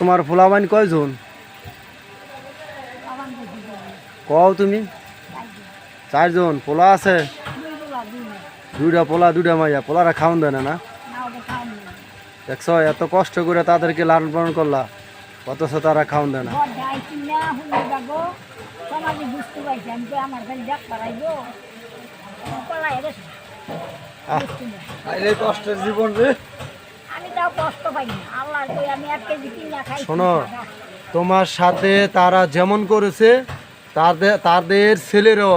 তোমার ফুলাবান কয়জন? কও তুমি। চারজন। পোলা আছে? দুইটা পোলা, দুইটা মাইয়া। পোলারা খাওন দেয় না না? দেখছ এত কষ্ট করে তাদেরকে লালন পালন করলা। অথচ তারা খাওন দেয় না। কষ্টের জীবন রে। কষ্ট পাই না আল্লাহর কই আমি এক কেজি কিনা খাই শোনো। তোমার সাথে তারা যেমন করেছে তাদের তাদের ছেলেরও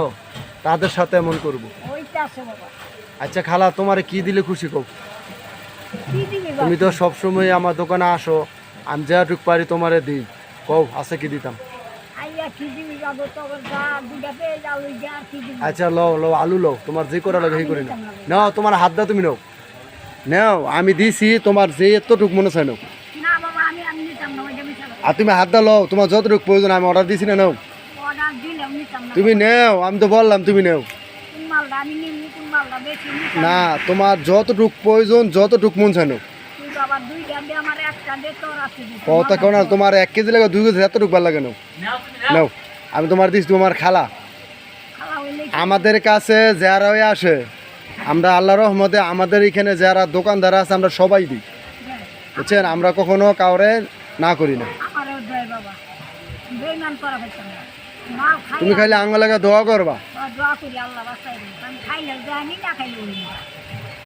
তাদের সাথে এমন করব। আচ্ছা খালা তোমারে কি দিলে খুশি কও? কি দিবি বাবা? তুমি তো সবসময় আমার দোকানে আসো আমি যেটুক পারি তোমারে দিই। কও আছে কি দিতাম? আচ্ছা লও লও আলু লও তোমার যে করা লাগে সেই করে নাও তোমার হাত দা তুমি নাও। নাও আমি দিছি তোমার যে এতটুক মনে চাই নাও। না বাবা আমি আমি নিতাম না ওইটা মিশা আর তুমি হাত দাও লও তোমার যতটুক প্রয়োজন আমি অর্ডার দিছি না নাও। অর্ডার দিলাম নিতাম না তুমি নেও আমি তো বললাম তুমি নেও। কোন কোন না তোমার যতটুক প্রয়োজন যতটুক মন চাই নাও। তুই বাবা দুইটা দে আমার একটা দে তোর আছে দিতে। কথা কেউ না তোমার এক কেজি লাগে দুই কেজি এতটুক ভালো লাগে নাও। নাও আমি তোমার দিছি তোমার খালা। আমাদের কাছে যারা হয়ে আসে আমরা আল্লাহ রহমতে আমাদের এখানে যারা দোকানদার আছে, আমরা সবাই দিই। বুঝছেন? আমরা কখনো কাউরে না করি না। তুমি খালি আঙ্গলাকে দোয়া করবা।